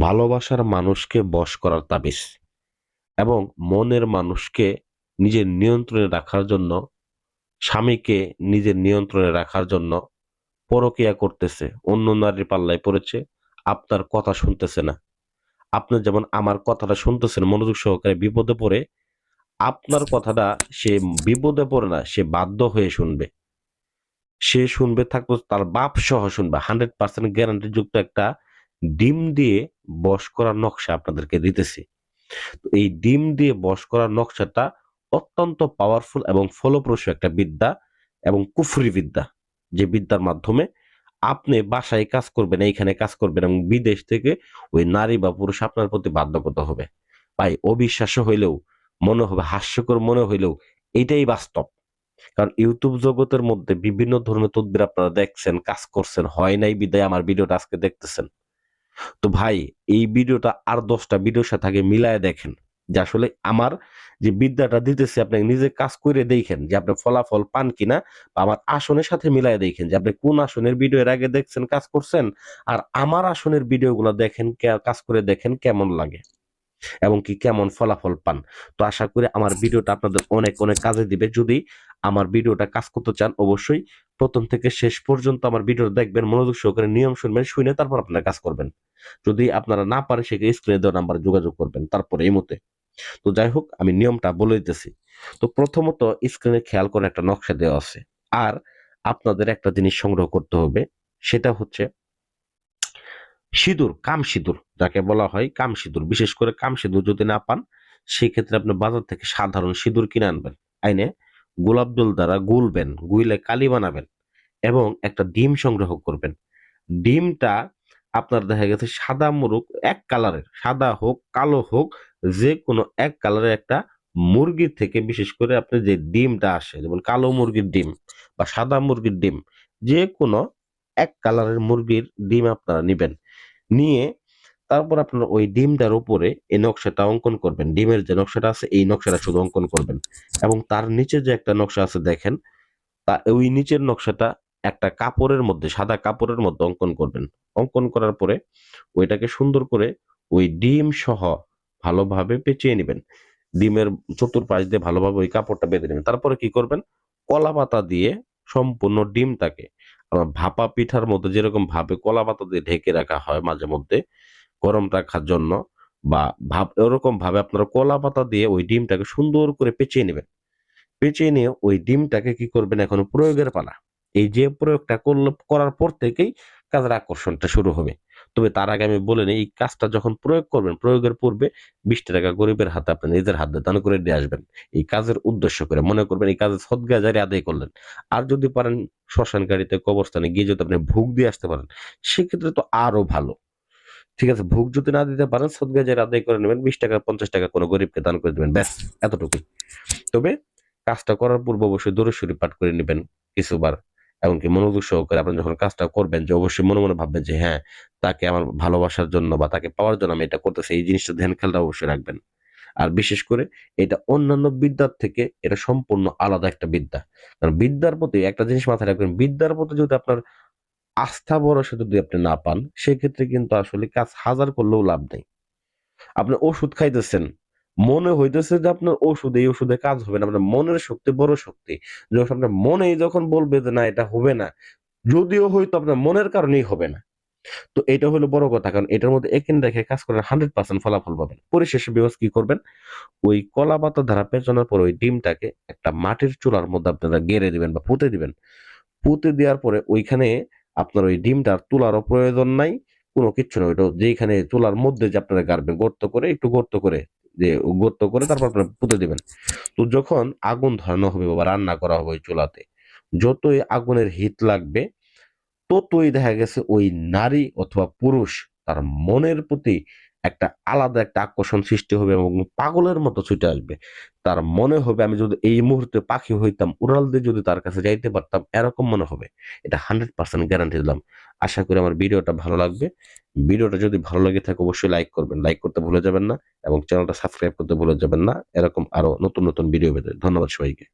ভালোবাসার মানুষকে বশ করার তাবিজ এবং মনের মানুষকে নিজের নিয়ন্ত্রণে রাখার জন্য, স্বামীকে নিজের নিয়ন্ত্রণে রাখার জন্য পরকিয়া করতেছে, অন্য নারীর পাল্লায় পড়েছে, আপনার কথা শুনতেছে না। আপনি যেমন আমার কথাটা শুনতেছেন, মনোযোগ সহকারে বিপদে পড়ে, আপনার কথাটা সে বিপদে পড়ে না, সে বাধ্য হয়ে শুনবে। সে শুনবে, থাকতো তার বাপ সহ শুনবে। হান্ড্রেড পার্সেন্ট গ্যারান্টি যুক্ত একটা ডিম দিয়ে বশ করার নকশা আপনাদেরকে দিতেছি। তো এই ডিম দিয়ে বশ করার নকশাটা অত্যন্ত পাওয়ারফুল এবং ফলপ্রসূ একটা বিদ্যা এবং কুফরি বিদ্যা যে বিদ্যার মাধ্যমে আপনি বাসায় কাজ করবেন, এইখানে কাজ করবেন এবং বিদেশ থেকে ওই নারী বা পুরুষ আপনার প্রতি বাধ্যগত হবে। ভাই, অবিশ্বাস্য হইলেও, মনে হবে, হাস্যকর মনে হইলেও এটাই বাস্তব। কারণ ইউটিউব জগতের মধ্যে বিভিন্ন ধরনের তদবির আপনারা দেখছেন, কাজ করছেন, হয় নাই বিদায়, আমার ভিডিওটা আজকে দেখতেছেন। তো ভাই, এই ভিডিওটা আর দশটা ভিডিওর সাথে আগে মিলায় দেখেন যে আসলে আমার যে বিদ্যাটা দিতেছে, আপনি নিজে কাজ করে দেখেন যে আপনি ফলাফল পান কিনা বা আমার আসনের সাথে মিলায় দেখেন যে আপনি কোন আসনের ভিডিও আগে দেখছেন, কাজ করছেন আর আমার আসনের ভিডিওগুলো দেখেন কাজ করে দেখেন কেমন লাগে এবং কি কেমন ফলাফল পান। তো আশা করি আমার ভিডিওটা আপনাদের অনেক অনেক কাজে দিবে। যদি আমার ভিডিওটা কাজ করতে চান, অবশ্যই প্রথম থেকে শেষ পর্যন্ত আমার ভিডিওটা দেখবেন, মনোযোগ সহকারে নিয়ম শুনবেন, শুনে তারপর আপনারা কাজ করবেন। যদি আপনারা না পারেন, সেক্ষেত্রে স্ক্রিনে দেওয়া নাম্বার যোগাযোগ করবেন, তারপরে এই মতে তো যাই হোক, আমি নিয়মটা বলে দিতেছি। তো প্রথমত স্ক্রিনে খেয়াল করে একটা নকশা দেওয়া আছে। আর আপনাদের একটা জিনিস সংগ্রহ করতে হবে, সেটা হচ্ছে সিঁদুর, কাম সিঁদুর, যাকে বলা হয় কাম সিঁদুর। বিশেষ করে কাম সিঁদুর যদি না পান, সেক্ষেত্রে আপনি বাজার থেকে সাধারণ সিঁদুর কিনে আনবেন। আইনে গোলাপ জল দ্বারা গুলবেন, গুইলে কালি বানাবেন এবং একটা ডিম সংগ্রহ করবেন। ডিমটা আপনার দেখা গেছে সাদা মুরুক এক কালারের, সাদা হোক, কালো হোক যে কোনো এক কালারের একটা মুরগির থেকে বিশেষ করে আপনি যে ডিমটা আসে, যেমন কালো মুরগির ডিম বা সাদা মুরগির ডিম যে কোনো এক কালারের মুরগির ডিম আপনারা নেবেন। নিয়ে তারপর আপনার ওই ডিমটার উপরে এই নকশাটা অঙ্কন করবেন। ডিমের যে নকশাটা আছে, এই নকশাটা শুধু অঙ্কন করবেন। এবং তার নিচে যে একটা নকশা আছে, দেখেন, তা ওই নিচের নকশাটা একটা কাপড়ের মধ্যে, সাদা কাপড়ের মধ্যে অঙ্কন করবেন। অঙ্কন করার পরে ওইটাকে সুন্দর করে ওই ডিম সহ ভালোভাবে পেঁচিয়ে নেবেন। ডিমের চতুর্পাশ দিয়ে ভালোভাবে ওই কাপড়টা বেঁধে নেবেন। তারপরে কি করবেন? কলা পাতা দিয়ে সম্পূর্ণ ডিমটাকে ভাপা পিঠার মধ্যে যেরকম ভাবে কলা পাতা দিয়ে ঢেকে রাখা হয় মাঝে মধ্যে গরম রাখার জন্য বা ভাব, এরকম ভাবে আপনারা কলা পাতা দিয়ে ওই ডিমটাকে সুন্দর করে পেঁচিয়ে নেবেন। পেঁচিয়ে নিয়ে ওই ডিমটাকে কি করবেন এখন প্রয়োগের পালা। এই যে প্রয়োগটা করলে, করার পর থেকেই কাজের আকর্ষণটা শুরু হবে। তবে তার আগে আমি বলে নিই, এই কাজটা যখন প্রয়োগ করবেন, প্রয়োগের পূর্বে বিশ টাকা গরিবের হাতে আপনি নিজের হাতে দান করে দিয়ে আসবেন। এই কাজের উদ্দেশ্য করে মনে করবেন, এই কাজের সদ্গা জারি আদায় করলেন। আর যদি পারেন শ্মশান গাড়িতে কবরস্থানে গিয়ে যদি আপনি ভোগ দিয়ে আসতে পারেন, সেক্ষেত্রে তো আরও ভালো। ঠিক আছে, ভোগ যদি না দিতে পারেন সদ্গা জারি আদায় করে নেবেন, বিশ টাকা, পঞ্চাশ টাকা কোনো গরিবকে দান করে দেবেন, ব্যাস, এতটুকুই। তবে কাজটা করার পূর্বে অবশ্যই দূরস্বরী পাঠ করে নেবেন কিছুবার, এমনকি মনোযোগ সহকারে আপনি যখন কাজটা করবেন, যে অবশ্যই মনে মনে ভাববেন যে হ্যাঁ তাকে আমার ভালোবাসার জন্য বা তাকে পাওয়ার জন্য আমি এটা করতেছি এই জিনিসটা ধ্যান খেয়ালটা অবশ্যই রাখবেন। আর বিশেষ করে এটা অন্যান্য বিদ্যার থেকে এটা সম্পূর্ণ আলাদা একটা বিদ্যা। কারণ বিদ্যার প্রতি একটা জিনিস মাথায় রাখবেন, বিদ্যার প্রতি যদি আপনার আস্থা ভরসা যদি আপনি না পান, সেক্ষেত্রে কিন্তু আসলে কাজ হাজার করলেও লাভ নেই। আপনি ওষুধ খাইতেছেন, মনে হইতেছে যে আপনার ওষুধ, এই ওষুধে কাজ হবে না। আপনার মনের শক্তি বড় শক্তি। যখন আপনার মনেই যখন বলবে যে না, এটা হবে না, যদিও হয়তো আপনার মনের কারণেই হবে না। তো এটা হলো বড় কথা, কারণ এটার মধ্যে একিন রেখে কাজ করেন হান্ড্রেড পার্সেন্ট ফলাফল পাবেন। পরিশেষে বিবাস কি করবেন? ওই কলা পাতা ধারা পেঁচানোর পর ওই ডিমটাকে একটা মাটির চুলার মধ্যে আপনারা গেড়ে দিবেন বা পুঁতে দিবেন। পুঁতে দেওয়ার পরে ওইখানে আপনার ওই ডিমটার তোলারও প্রয়োজন নাই, কোনো কিচ্ছু নয় ওইটা যেখানে তোলার মধ্যে যে আপনারা গাড়বেন গর্ত করে, একটু গর্ত করে যে গর্ত করে তারপর আপনারা পুঁতে দেবেন। তো যখন আগুন ধরানো হবে বা রান্না করা হবে ওই চুলাতে, যতই আগুনের হিট লাগবে, ততই দেখা গেছে ওই নারী অথবা পুরুষ তার মনের প্রতি একটা আলাদা একটা আকর্ষণ সৃষ্টি হবে এবং পাগলের মতো ছুটে আসবে। তার মনে হবে, আমি যদি এই মুহূর্তে পাখি হইতাম, উড়াল দিয়ে যদি তার কাছে যাইতে পারতাম, এরকম মনে হবে। এটা হান্ড্রেড পার্সেন্ট গ্যারান্টি দিলাম। আশা করি আমার ভিডিওটা ভালো লাগবে। ভিডিওটা যদি ভালো লাগে থাকে, অবশ্যই লাইক করবেন। লাইক করতে ভুলে যাবেন না এবং চ্যানেলটা সাবস্ক্রাইব করতে ভুলে যাবেন না। এরকম আরও নতুন নতুন ভিডিও পেতে। ধন্যবাদ সবাইকে।